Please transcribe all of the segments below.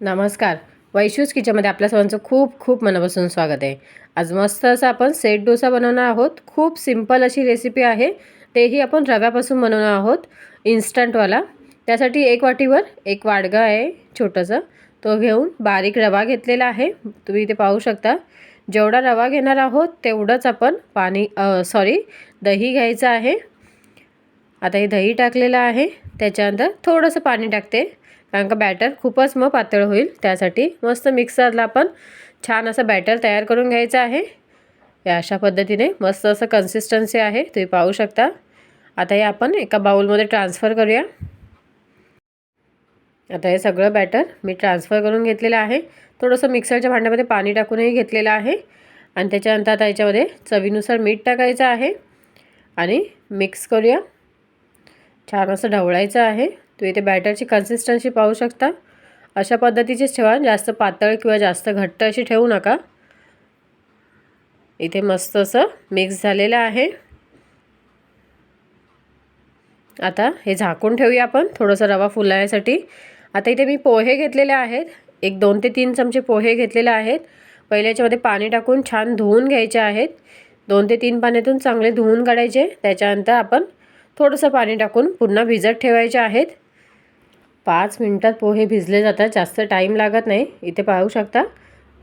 नमस्कार. वैशूज किचनमध्ये आपल्या सर्वांचं खूप खूप मनापासून स्वागत आहे. आज मस्त असं आपण सेट डोसा बनवणार आहोत. खूप सिंपल अशी रेसिपी आहे. तेही आपण रव्यापासून बनवणार आहोत इन्स्टंटवाला त्यासाठी एक वाटीवर एक वाडगा आहे छोटंसं. तो घेऊन बारीक रवा घेतलेला आहे. तुम्ही इथे पाहू शकता. जेवढा रवा घेणार आहोत तेवढंच आपण पाणी सॉरी दही घ्यायचं आहे. आता हे दही टाकलेलं आहे. त्याच्यानंतर थोडंसं पाणी टाकते. कारण का बॅटर खूपच मग पातळ होईल. त्यासाठी मस्त मिक्सरला आपण छान असं बॅटर तयार करून घ्यायचं आहे. या अशा पद्धतीने मस्त असं कन्सिस्टन्सी आहे. तुम्ही पाहू शकता. आता हे आपण एका बाऊलमध्ये ट्रान्सफर करूया. आता हे सगळं बॅटर मी ट्रान्सफर करून घेतलेलं आहे. थोडंसं मिक्सरच्या भांड्यामध्ये पाणी टाकूनही घेतलेलं आहे. आणि त्याच्यानंतर आता याच्यामध्ये चवीनुसार मीठ टाकायचं आहे. आणि मिक्स करूया. छान असं ढवळायचं आहे. तुम्ही इथे बॅटरची कन्सिस्टन्सी पाहू शकता. अशा पद्धतीचीच ठेवा. जास्त पातळ किंवा जास्त घट्ट अशी ठेवू नका. इथे मस्त असं मिक्स झालेलं आहे. आता हे झाकून ठेवूया आपण. थोडंसं रवा फुलायसाठी आता इथे मी पोहे घेतलेले आहेत. एक दोन ते तीन चमचे पोहे घेतलेले आहेत. पहिले याच्यामध्ये पाणी टाकून छान धुवून घ्यायचे आहेत. दोन ते तीन पाण्यातून चांगले धुवून काढायचे. त्याच्यानंतर आपण थोडंसं पाणी टाकून पुन्हा भिजत ठेवायचे आहेत. पाच मिनटात पोहे भिजले जातात जास्त टाईम लागत नाही. इथे पाहू शकता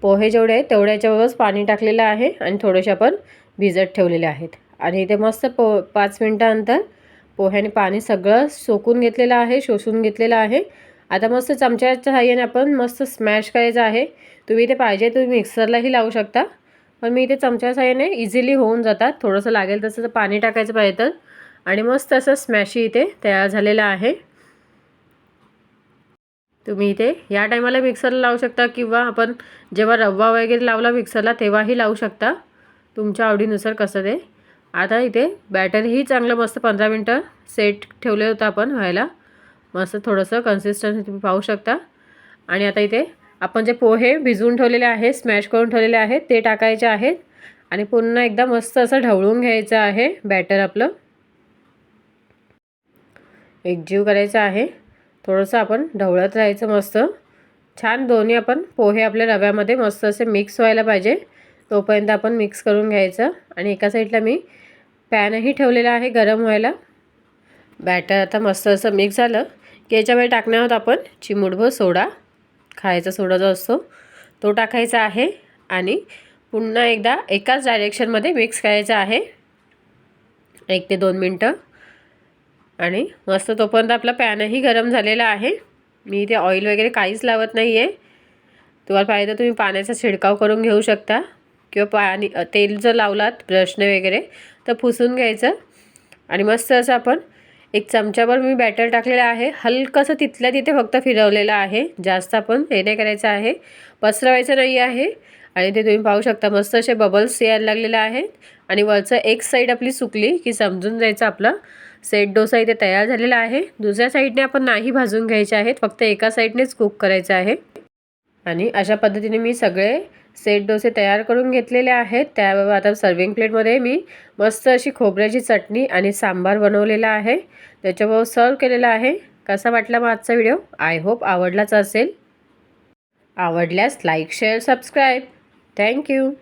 पोहे जेवढे आहेत तेवढ्याच्यावरच पाणी टाकलेलं आहे आणि थोडेसे आपण भिजत ठेवलेले आहेत. आणि इथे मस्त पो पाच मिनटानंतर पोह्याने पाणी सगळं सोकून घेतलेलं आहे शोषून घेतलेलं आहे. आता मस्त चमच्याच्या साह्याने आपण मस्त स्मॅश करायचं आहे. तुम्ही इथे पाहिजे तुम्ही मिक्सरलाही लावू शकता. पण मी इथे चमच्या साह्याने इझिली होऊन जातात. थोडंसं लागेल तसं पाणी टाकायचं पाहिजे तर. आणि मस्त असं स्मॅशी इथे तयार झालेलं आहे. तुम्ही इथे या टायमाला मिक्सरला लावू शकता किंवा आपण जेव्हा रवा वगैरे लावला मिक्सरला तेव्हाही लावू शकता. तुमच्या आवडीनुसार कसं ते. आता इथे बॅटरही चांगलं मस्त पंधरा मिनटं सेट ठेवले होतं आपण व्हायला. मस्त थोडंसं कन्सिस्टन्सी तुम्ही पाहू शकता. आणि आता इथे आपण जे पोहे भिजवून ठेवलेले आहे स्मॅश करून ठेवलेले आहेत ते टाकायचे आहेत. आणि पुन्हा एकदा मस्त असं ढवळून घ्यायचं आहे बॅटर आपलं. एकजीव करायचं आहे. थोडंसं आपण ढवळत राहायचं मस्त. छान दोन्ही आपण पोहे आपल्या रव्यामध्ये मस्त असे मिक्स व्हायला पाहिजे. तोपर्यंत आपण मिक्स करून घ्यायचं. आणि एका साईडला मी पॅनही ठेवलेला आहे गरम व्हायला. बॅटर आता मस्त असं मिक्स झालं. की याच्यामध्ये टाकणार आहोत आपण चिमुडभर सोडा. खायचा सोडा जो असतो तो टाकायचा आहे. आणि पुन्हा एकदा एकाच डायरेक्शनमध्ये मिक्स करायचं आहे. एक ते दोन मिनटं. आणि मस्त तोपर्यंत आपला पॅनही गरम झालेला आहे. मी इथे ऑइल वगैरे काहीच लावत नाही आहे तुम्हाला पाहिजे तर तुम्ही पाण्याचा शिडकाव करून घेऊ शकता. किंवा पाणी तेल जर लावलात ब्रशने वगैरे तर पुसून घ्यायचं. आणि मस्त असं आपण एक चमच्याभर मी बॅटर टाकलेलं आहे. हलकंसं तिथल्या तिथे फक्त फिरवलेलं आहे. जास्त आपण हे नाही करायचं आहे. पसरवायचं नाही आहे. आणि ते तुम्ही पाहू शकता मस्त असे बबल्स यायला लागलेले आहेत. आणि वरचं एक साईड आपली सुकली की समजून जायचं आपलं. सेट डोसा इथे तयार झालेला आहे. दुसऱ्या साईडने आपण नाही भाजून घ्यायचे आहेत फक्त एका साईडनेच कुक करायचं आहे. आणि अशा पद्धतीने मी सगळे सेट डोसे तयार करून घेतलेले आहेत. त्याबरोबर आता सर्विंग प्लेटमध्ये मी मस्त अशी खोबऱ्याची चटणी आणि सांबार बनवलेला आहे. त्याच्याबरोबर सर्व केलेला आहे. कसा वाटला मग आजचा व्हिडिओ आय होप आवडलाच असेल. आवडल्यास like share subscribe Thank you.